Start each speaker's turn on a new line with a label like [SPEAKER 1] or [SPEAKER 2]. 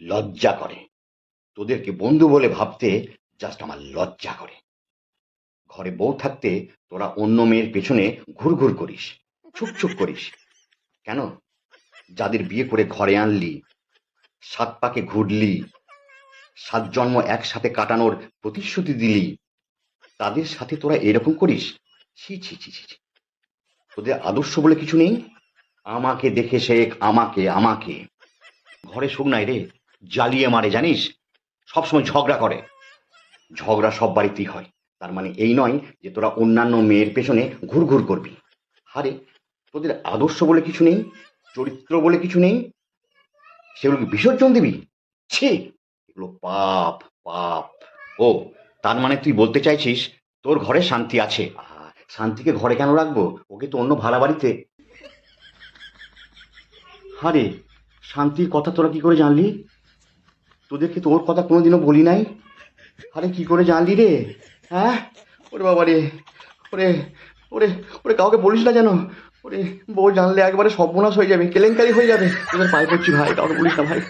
[SPEAKER 1] লজ্জা করে। তোদেরকে বন্ধু বলে ভাবতে জাস্ট আমার লজ্জা করে। ঘরে বউ থাকতে তোরা অন্য মেয়ের পেছনে ঘুরঘুর করিস, ছুপ ছুপ করিস। কেন? যাদের বিয়ে করে ঘরে আনলি, সাত পাকে ঘুরলি, সাত জন্ম একসাথে কাটানোর প্রতিশ্রুতি দিলি, তাদের সাথে তোরা এরকম করিস? ছি ছি ছি ছি। তোদের আদর্শ বলে কিছু নেই? আমাকে দেখে শেখ, আমাকে আমাকে। ঘরে সুখ নাই রে। জ্বালিয়ে মারে, জানিস? সবসময় ঝগড়া করে। ঝগড়া সব বাড়িতেই হয়। তার মানে এই নয় যে তোরা অন্যান্য মেয়ের পেছনে ঘুরঘুর করবি। আরে, তোদের আদর্শ বলে কিছু নেই? চরিত্র বলে কিছু নেই? সেগুলোকে বিসর্জন দিবি? ছি! এগুলো পাপ পাপ। ও, তার মানে তুই বলতে চাইছিস তোর ঘরে শান্তি আছে? শান্তিকে ঘরে কেন রাখব? ওকে তো অন্য ভাড়া বাড়িতে। আরে, শান্তির কথা তোরা কি করে জানলি? তোদেরকে তো ওর কথা কোনোদিনও বলি নাই? আরে কি করে জানলি রে? হ্যাঁ? ওরে বাবা রে। ওরে ওরে ওরে কাউকে বলিস না যেন। ওরে বউ জানলে একবারে সর্বনাশ হয়ে যাবে, কেলেঙ্কারি হয়ে যাবে। তোদের পায়ে পড়ছি ভাই, কাউকে বলিস না ভাই।